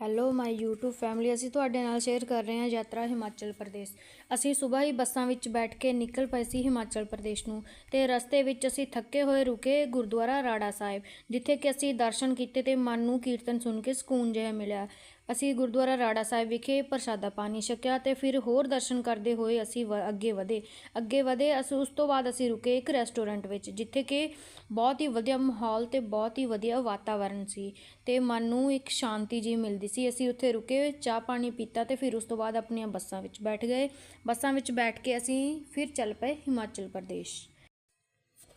Hello ਮਾਈ YouTube family ਅਸੀਂ ਤੁਹਾਡੇ ਨਾਲ ਸ਼ੇਅਰ ਕਰ ਰਹੇ ਹਾਂ ਯਾਤਰਾ ਹਿਮਾਚਲ ਪ੍ਰਦੇਸ਼। ਅਸੀਂ ਸਵੇਰ ਹੀ ਬੱਸਾਂ ਵਿੱਚ ਬੈਠ ਕੇ ਨਿਕਲ ਪਏ ਸੀ ਹਿਮਾਚਲ ਪ੍ਰਦੇਸ਼ ਨੂੰ। ਤੇ ਰਸਤੇ ਵਿੱਚ ਅਸੀਂ ਥੱਕੇ ਹੋਏ ਰੁਕੇ ਗੁਰਦੁਆਰਾ ਰਾੜਾ ਸਾਹਿਬ, ਜਿੱਥੇ ਕਿ ਅਸੀਂ ਦਰਸ਼ਨ ਕੀਤੇ ਤੇ ਮਨ ਨੂੰ ਕੀਰਤਨ ਸੁਣ ਕੇ ਸਕੂਨ ਜਿਹਾ ਮਿਲਿਆ। ਅਸੀਂ ਗੁਰਦੁਆਰਾ ਰਾੜਾ ਸਾਹਿਬ ਵਿਖੇ ਪ੍ਰਸ਼ਾਦਾ ਪਾਣੀ ਛਕਿਆ ਤੇ ਫਿਰ ਹੋਰ ਦਰਸ਼ਨ ਕਰਦੇ ਹੋਏ ਅਸੀਂ ਵ- ਅੱਗੇ ਵਧੇ। ਅੱਗੇ ਵਧੇ, ਅਸੀਂ ਉਸ ਤੋਂ ਬਾਅਦ ਅਸੀਂ ਰੁਕੇ ਇੱਕ ਰੈਸਟੋਰੈਂਟ ਵਿੱਚ, ਜਿੱਥੇ ਕਿ ਬਹੁਤ ਹੀ ਵਧੀਆ ਮਾਹੌਲ ਤੇ ਬਹੁਤ ਹੀ ਵਧੀਆ ਵਾਤਾਵਰਣ ਸੀ ਤੇ ਮਨ ਨੂੰ ਇੱਕ ਸ਼ਾਂਤੀ ਜੀ ਮਿਲਦੀ ਸੀ। ਅਸੀਂ ਉੱਥੇ ਰੁਕੇ, ਚਾਹ ਪਾਣੀ ਪੀਤਾ ਤੇ ਫਿਰ ਉਸ ਤੋਂ ਬਾਅਦ ਆਪਣੀਆਂ ਬੱਸਾਂ ਵਿੱਚ ਬੈਠ ਗਏ। ਬੱਸਾਂ ਵਿੱਚ ਬੈਠ ਕੇ ਅਸੀਂ ਫਿਰ ਚੱਲ ਪਏ ਹਿਮਾਚਲ ਪ੍ਰਦੇਸ਼।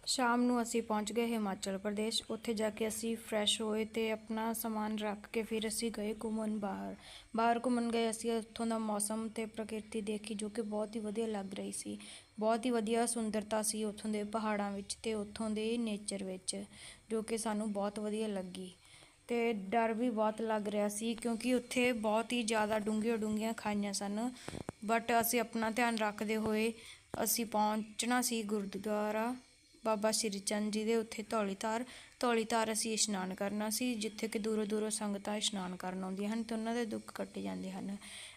ਸ਼ਾਮ ਨੂੰ ਅਸੀਂ ਪਹੁੰਚ ਗਏ ਹਿਮਾਚਲ ਪ੍ਰਦੇਸ਼। ਉੱਥੇ ਜਾ ਕੇ ਅਸੀਂ ਫਰੈਸ਼ ਹੋਏ ਤੇ ਆਪਣਾ ਸਮਾਨ ਰੱਖ ਕੇ ਫਿਰ ਅਸੀਂ ਗਏ ਘੁੰਮਣ ਬਾਹਰ। ਬਾਹਰ ਘੁੰਮਣ ਗਏ ਅਸੀਂ, ਉੱਥੋਂ ਦਾ ਮੌਸਮ ਤੇ ਪ੍ਰਕਿਰਤੀ ਦੇਖੀ ਜੋ ਕਿ ਬਹੁਤ ਹੀ ਵਧੀਆ ਲੱਗ ਰਹੀ ਸੀ। ਬਹੁਤ ਹੀ ਵਧੀਆ ਸੁੰਦਰਤਾ ਸੀ ਉੱਥੋਂ ਦੇ ਪਹਾੜਾਂ ਵਿੱਚ ਤੇ ਉੱਥੋਂ ਦੇ ਨੇਚਰ ਵਿੱਚ, ਜੋ ਕਿ ਸਾਨੂੰ ਬਹੁਤ ਵਧੀਆ ਲੱਗੀ। ਤੇ ਡਰ ਵੀ ਬਹੁਤ ਲੱਗ ਰਿਹਾ ਸੀ ਕਿਉਂਕਿ ਉੱਥੇ ਬਹੁਤ ਹੀ ਜ਼ਿਆਦਾ ਡੂੰਘੀਆਂ ਡੂੰਘੀਆਂ ਖਾਈਆਂ ਸਨ। ਬਟ ਅਸੀਂ ਆਪਣਾ ਧਿਆਨ ਰੱਖਦੇ ਹੋਏ ਅਸੀਂ ਪਹੁੰਚਣਾ ਸੀ ਗੁਰਦੁਆਰਾ ਬਾਬਾ ਸ਼੍ਰੀ ਚੰਦ ਜੀ ਦੇ ਉੱਥੇ ਧੌਲੀ ਧਾਰ ਧੌਲੀ ਧਾਰ ਅਸੀਂ ਇਸ਼ਨਾਨ ਕਰਨਾ ਸੀ, ਜਿੱਥੇ ਕਿ ਦੂਰੋਂ ਦੂਰੋਂ ਸੰਗਤਾਂ ਇਸ਼ਨਾਨ ਕਰਨ ਆਉਂਦੀਆਂ ਹਨ ਤੇ ਉਹਨਾਂ ਦੇ ਦੁੱਖ ਕੱਟੇ ਜਾਂਦੇ ਹਨ।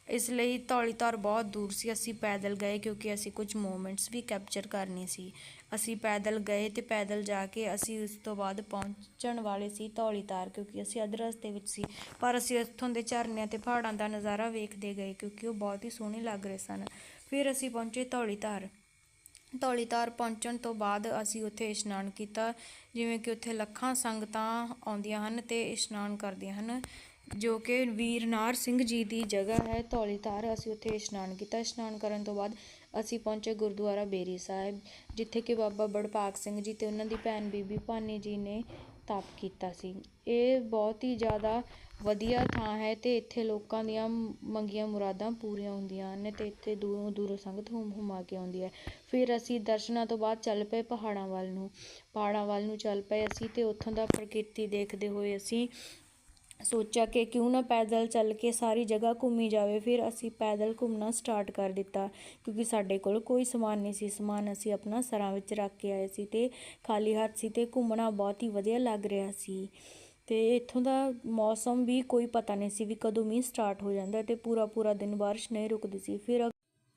ਇਸ ਲਈ ਧੌਲੀ ਧਾਰ ਬਹੁਤ ਦੂਰ ਸੀ, ਅਸੀਂ ਪੈਦਲ ਗਏ ਕਿਉਂਕਿ ਅਸੀਂ ਕੁਝ ਮੂਮੈਂਟਸ ਵੀ ਕੈਪਚਰ ਕਰਨੀ ਸੀ। ਅਸੀਂ ਪੈਦਲ ਗਏ ਤੇ ਪੈਦਲ ਜਾ ਕੇ ਅਸੀਂ ਉਸ ਤੋਂ ਬਾਅਦ ਪਹੁੰਚਣ ਵਾਲੇ ਸੀ ਧੌਲੀ ਧਾਰ ਕਿਉਂਕਿ ਅਸੀਂ ਅੱਧ ਰਸਤੇ ਵਿੱਚ ਸੀ। ਪਰ ਅਸੀਂ ਉੱਥੋਂ ਦੇ ਝਰਨਿਆਂ ਤੇ ਪਹਾੜਾਂ ਦਾ ਨਜ਼ਾਰਾ ਵੇਖਦੇ ਗਏ ਕਿਉਂਕਿ ਉਹ ਬਹੁਤ ਹੀ ਸੋਹਣੇ ਲੱਗ ਰਹੇ ਸਨ। ਫਿਰ ਅਸੀਂ ਪਹੁੰਚੇ ਧੌਲੀ ਧਾਰ ਧੌਲੀਧਾਰ ਪਹੁੰਚਣ ਤੋਂ ਬਾਅਦ ਅਸੀਂ ਉੱਥੇ ਇਸ਼ਨਾਨ ਕੀਤਾ। ਜਿਵੇਂ ਕਿ ਉੱਥੇ ਲੱਖਾਂ ਸੰਗਤਾਂ ਆਉਂਦੀਆਂ ਹਨ ਤੇ ਇਸ਼ਨਾਨ ਕਰਦੀਆਂ ਹਨ। ਜੋ ਕਿ ਵੀਰ ਨਾਰ ਸਿੰਘ ਜੀ ਦੀ ਜਗ੍ਹਾ ਹੈ, ਧੌਲੀਧਾਰ ਅਸੀਂ ਉੱਥੇ ਇਸ਼ਨਾਨ ਕੀਤਾ। ਇਸ਼ਨਾਨ ਕਰਨ ਤੋਂ ਬਾਅਦ ਅਸੀਂ ਪਹੁੰਚੇ ਗੁਰਦੁਆਰਾ ਬੇਰੀ ਸਾਹਿਬ, ਜਿੱਥੇ ਕਿ ਬਾਬਾ ਬੜਭਾਗ ਸਿੰਘ ਜੀ ਤੇ ਉਹਨਾਂ ਦੀ ਭੈਣ ਬੀਬੀ ਭਾਨੀ ਜੀ ਨੇ ਤਪ ਕੀਤਾ ਸੀ। ਇਹ ਬਹੁਤ ਹੀ ਜ਼ਿਆਦਾ ਵਧੀਆ ਥਾਂ ਹੈ ਅਤੇ ਇੱਥੇ ਲੋਕਾਂ ਦੀਆਂ ਮੰਗੀਆਂ ਮੁਰਾਦਾਂ ਪੂਰੀਆਂ ਹੁੰਦੀਆਂ ਹਨ ਅਤੇ ਇੱਥੇ ਦੂਰੋਂ ਦੂਰੋਂ ਸੰਗਤ ਹੁੰਮ ਹੁਮਾ ਕੇ ਆਉਂਦੀ ਹੈ। ਫਿਰ ਅਸੀਂ ਦਰਸ਼ਨਾਂ ਤੋਂ ਬਾਅਦ ਚੱਲ ਪਏ ਪਹਾੜਾਂ ਵੱਲ ਨੂੰ। ਪਹਾੜਾਂ ਵੱਲ ਨੂੰ ਚੱਲ ਪਏ ਅਸੀਂ ਅਤੇ ਉੱਥੋਂ ਦਾ ਪ੍ਰਕਿਰਤੀ ਦੇਖਦੇ ਹੋਏ ਅਸੀਂ ਸੋਚਿਆ ਕਿ ਕਿਉਂ ਨਾ ਪੈਦਲ ਚੱਲ ਕੇ ਸਾਰੀ ਜਗ੍ਹਾ ਘੁੰਮੀ ਜਾਵੇ, ਫਿਰ ਅਸੀਂ ਪੈਦਲ ਘੁੰਮਣਾ ਸਟਾਰਟ ਕਰ ਦਿੱਤਾ। ਕਿਉਂਕਿ ਸਾਡੇ ਕੋਲ ਕੋਈ ਸਮਾਨ ਨਹੀਂ ਸੀ। ਸਮਾਨ ਅਸੀਂ ਆਪਣਾ ਸਰਾਂ ਵਿੱਚ ਰੱਖ ਕੇ ਆਏ ਸੀ ਤੇ ਖਾਲੀ ਹੱਥ ਸੀ ਤੇ ਘੁੰਮਣਾ ਬਹੁਤ ਹੀ ਵਧੀਆ ਲੱਗ ਰਿਹਾ ਸੀ। ਤੇ ਇੱਥੋਂ ਦਾ ਮੌਸਮ ਵੀ ਕੋਈ ਪਤਾ ਨਹੀਂ ਸੀ ਵੀ ਕਦੋਂ ਮੀਂਹ ਸਟਾਰਟ ਹੋ ਜਾਂਦਾ ਤੇ ਪੂਰਾ ਪੂਰਾ ਦਿਨ ਬਾਰਿਸ਼ ਨਹੀਂ ਰੁਕਦੀ ਸੀ। ਫਿਰ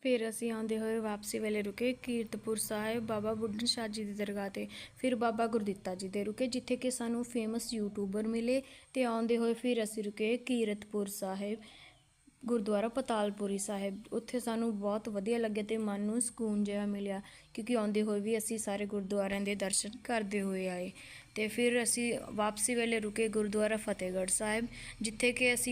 ਫਿਰ ਅਸੀਂ ਆਉਂਦੇ ਹੋਏ ਵਾਪਸੀ ਵੇਲੇ ਰੁਕੇ ਕੀਰਤਪੁਰ ਸਾਹਿਬ, ਬਾਬਾ ਬੁੱਢਨ ਸ਼ਾਹ ਜੀ ਦੀ ਦਰਗਾਹ ਤੇ, ਫਿਰ ਬਾਬਾ ਗੁਰਦਿੱਤਾ ਜੀ ਦੇ ਰੁਕੇ, ਜਿੱਥੇ ਕਿ ਸਾਨੂੰ ਫੇਮਸ ਯੂਟਿਊਬਰ ਮਿਲੇ ਤੇ ਆਉਂਦੇ ਹੋਏ ਫਿਰ ਅਸੀਂ ਰੁਕੇ ਕੀਰਤਪੁਰ ਸਾਹਿਬ, ਗੁਰਦੁਆਰਾ ਪਤਾਲਪੁਰੀ ਸਾਹਿਬ। ਉੱਥੇ ਸਾਨੂੰ ਬਹੁਤ ਵਧੀਆ ਲੱਗਿਆ ਤੇ ਮਨ ਨੂੰ ਸਕੂਨ ਜਿਹਾ ਮਿਲਿਆ, ਕਿਉਂਕਿ ਆਉਂਦੇ ਹੋਏ ਵੀ ਅਸੀਂ ਸਾਰੇ ਗੁਰਦੁਆਰਿਆਂ ਦੇ ਦਰਸ਼ਨ ਕਰਦੇ ਹੋਏ ਆਏ। ਤੇ ਫਿਰ ਅਸੀਂ ਵਾਪਸੀ ਵੇਲੇ ਰੁਕੇ ਗੁਰਦੁਆਰਾ ਫਤਿਹਗੜ੍ਹ ਸਾਹਿਬ, ਜਿੱਥੇ ਕਿ ਅਸੀਂ